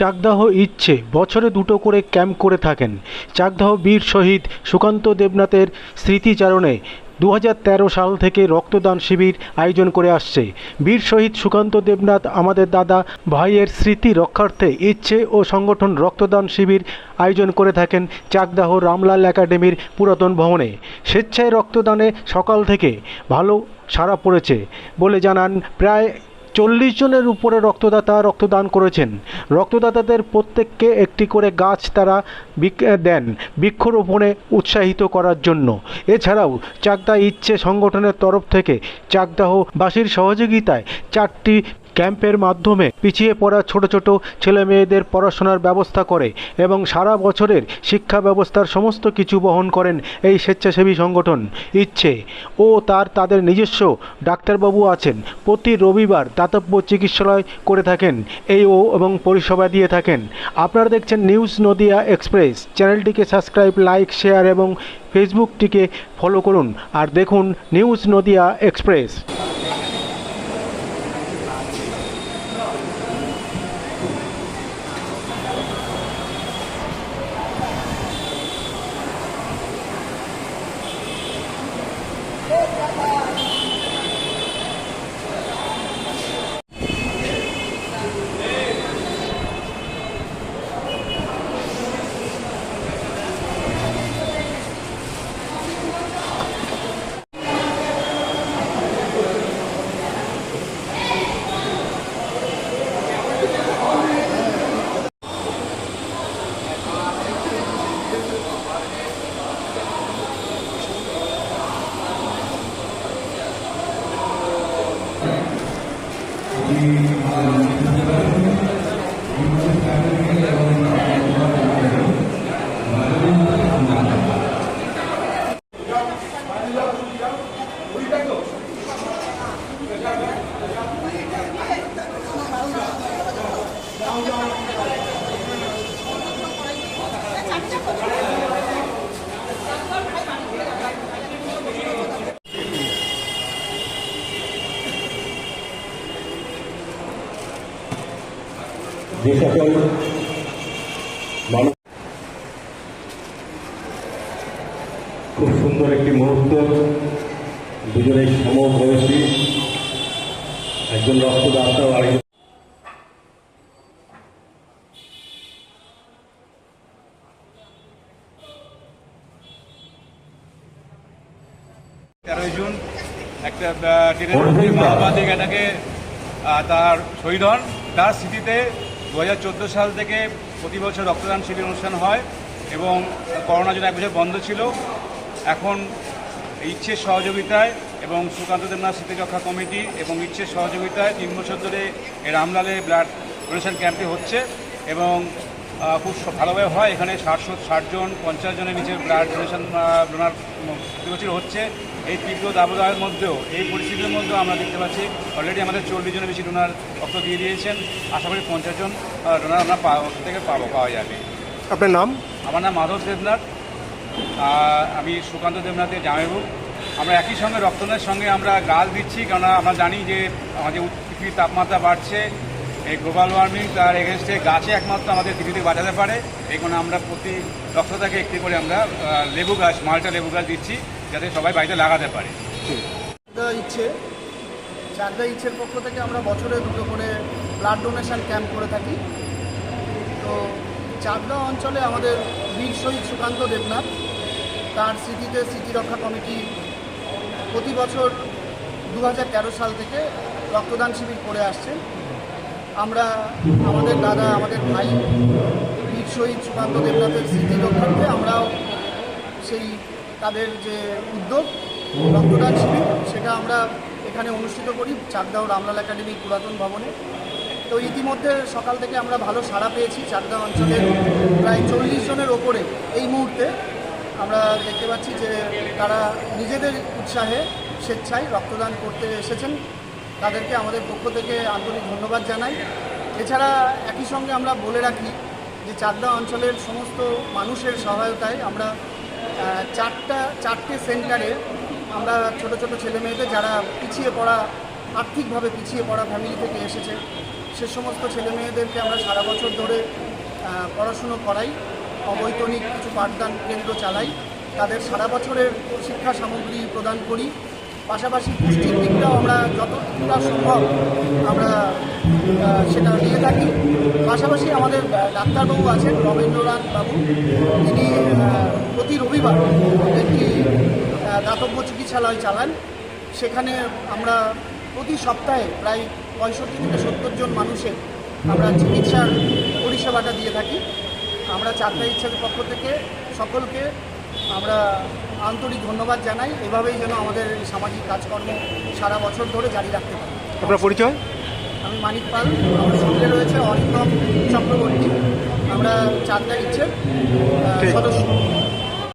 চাকদাহ ইচ্ছে বছরে দুটো করে ক্যাম্প করে থাকেন। চাকদাহ বীর শহীদ সুকান্ত দেবনাথের স্মৃতিচারণে দু হাজার তেরো সাল থেকে রক্তদান শিবির আয়োজন করে আসছে। বীর শহীদ সুকান্ত দেবনাথ, আমাদের দাদা ভাইয়ের স্মৃতি রক্ষার্থে ইচ্ছে ও সংগঠন রক্তদান শিবির আয়োজন করে থাকেন চাকদাহ রামলাল একাডেমির পুরাতন ভবনে। স্বেচ্ছায় রক্তদানে সকাল থেকে ভালো সাড়া পড়েছে বলে জানান প্রায় চল্লিশ জনের উপরে রক্তদাতা রক্তদান করেছেন। রক্তদাতাদের প্রত্যেককে একটি করে গাছ তারা দেন বৃক্ষরোপণে উৎসাহিত করার জন্য। এছাড়াও চাকদা ইচ্ছে সংগঠনের তরফ থেকে চাকদাহ চাকদাহবাসীর সহযোগিতায় চারটি ক্যাম্পের মাধ্যমে পিছিয়ে পড়া ছোট ছোট ছেলে মেয়েদের পড়াশোনার ব্যবস্থা করে এবং সারা বছরের শিক্ষা ব্যবস্থার সমস্ত কিছু বহন করেন এই স্বেচ্ছাসেবী সংগঠন। ইচ্ছে ও তার তাদের নিজস্ব ডাক্তারবাবু আছেন। প্রতি রবিবার দাতব্য চিকিৎসালয় করে থাকেন। এই ও এবং পরিষেবা দিয়ে থাকেন। আপনারা দেখছেন নিউজ নদিয়া এক্সপ্রেস। চ্যানেলটিকে সাবস্ক্রাইব, লাইক, শেয়ার এবং ফেসবুকটিকে ফলো করুন। আর দেখুন নিউজ নদিয়া এক্সপ্রেস। Amen. যে সকল মানুষ খুব সুন্দর একটি মুহূর্ত। দুজনেই সমবয়সী একজন রক্তদাতা ও আরেকজন তেরোই জুন একটা ট্রেনের মধ্যে এটাকে তার শহীদ হন তার স্মৃতিতে দু হাজার চোদ্দ সাল থেকে প্রতি বছর রক্তদান শিবির অনুষ্ঠান হয় এবং করোনার জন্য এক বছর বন্ধ ছিল। এখন ইচ্ছের সহযোগিতায় এবং সুকান্ত দেবনাথ স্মৃতি রক্ষা কমিটি এবং ইচ্ছের সহযোগিতায় তিন বছর ধরে রামলালে ব্লাড ডোনেশন ক্যাম্পটি হচ্ছে এবং খুব ভালোভাবে হয়। এখানে ষাট ষাটজন পঞ্চাশ জনের নিচে ব্লাড ডোনেশন ডোনার প্রতি বছর হচ্ছে। এই তীব্র দাবদাহের মধ্যেও এই পরিস্থিতির মধ্যেও আমরা দেখতে পাচ্ছি অলরেডি আমাদের চল্লিশ জনের বেশি ডোনার রক্ত দিয়ে দিয়েছেন। আশা করি পঞ্চাশ জন ডোনার আমরা থেকে পাবো পাওয়া যাবে। আপনার নাম? আমার নাম মাধব দেবনাথ। আমি সুকান্ত দেবনাথের জামাইবু আমরা একই সঙ্গে রক্তদানের সঙ্গে আমরা গাছ দিচ্ছি কেননা আমরা জানি যে আমাদের পৃথিবীর তাপমাত্রা বাড়ছে। এই গ্লোবাল ওয়ার্মিং তার এগেনস্টে গাছে একমাত্র আমাদের পৃথিবীতে বাঁচাতে পারে। এই আমরা প্রতি রক্তদাকে একটি করে আমরা লেবু গাছ মালটা লেবু গাছ দিচ্ছি। যাতে সবাই বাড়িতে লাগাতে পারে। ইচ্ছে চাকদা ইচ্ছের পক্ষ থেকে আমরা বছরে দুটো করে ব্লাড ডোনেশন ক্যাম্প করে থাকি। তো চাকদা অঞ্চলে আমাদের বীর শহীদ সুকান্ত দেবনাথ, তার স্মৃতিতে স্মৃতি রক্ষা কমিটি প্রতি বছর দু হাজার তেরো সাল থেকে রক্তদান শিবির করে আসছে। আমরা আমাদের দাদা, আমাদের ভাই বীর শহীদ সুকান্ত দেবনাথের স্মৃতি রক্ষার্থে আমরাও সেই তাদের যে উদ্যোগ, রক্তদান শিবির, সেটা আমরা এখানে অনুষ্ঠিত করি চাকদাও রামলাল একাডেমি পুরাতন ভবনে। তো ইতিমধ্যে সকাল থেকে আমরা ভালো সাড়া পেয়েছি। চাকদা অঞ্চলের প্রায় চল্লিশ জনের ওপরে এই মুহূর্তে আমরা দেখতে পাচ্ছি যে তারা নিজেদের উৎসাহে স্বেচ্ছায় রক্তদান করতে এসেছেন। তাদেরকে আমাদের পক্ষ থেকে আন্তরিক ধন্যবাদ জানাই। এছাড়া একই সঙ্গে আমরা বলে রাখি যে চাকদা অঞ্চলের সমস্ত মানুষের সহায়তায় আমরা চারটা, চারটে সেন্টারে আমরা ছোট ছোট ছেলে মেয়েদের যারা পিছিয়ে পড়া, আর্থিকভাবে পিছিয়ে পড়া ফ্যামিলি থেকে এসেছে, সে সমস্ত ছেলে মেয়েদেরকে আমরা সারা বছর ধরে পড়াশুনো করাই, অবৈতনিক কিছু পাঠদান কেন্দ্র চালাই, তাদের সারা বছরের শিক্ষা সামগ্রী প্রদান করি পাশাপাশি পুষ্টির দিকটাও আমরা যতটা সম্ভব আমরা সেটা নিয়ে থাকি। পাশাপাশি আমাদের ডাক্তারবাবু আছেন, রবীন্দ্রনাথ বাবু। তিনি প্রতি রবিবার একটি দাতব্য চিকিৎসালয় চালান। সেখানে আমরা প্রতি সপ্তাহে প্রায় পঁয়ষট্টি থেকে সত্তর জন মানুষের আমরা চিকিৎসার পরিষেবাটা দিয়ে থাকি। আমরা চারটা ইচ্ছার পক্ষ থেকে সকলকে আমরা আন্তরিক ধন্যবাদ জানাই। এভাবেই যেন আমাদের এই সামাজিক কাজকর্ম সারা বছর ধরে জারি রাখতে পারি। আপনার পরিচয়? আমি মানিক পাল। আমার সঙ্গে রয়েছে অরিন্দম চক্রবর্তী। আমরা চাঁদনা ইচ্ছে। সদস্য।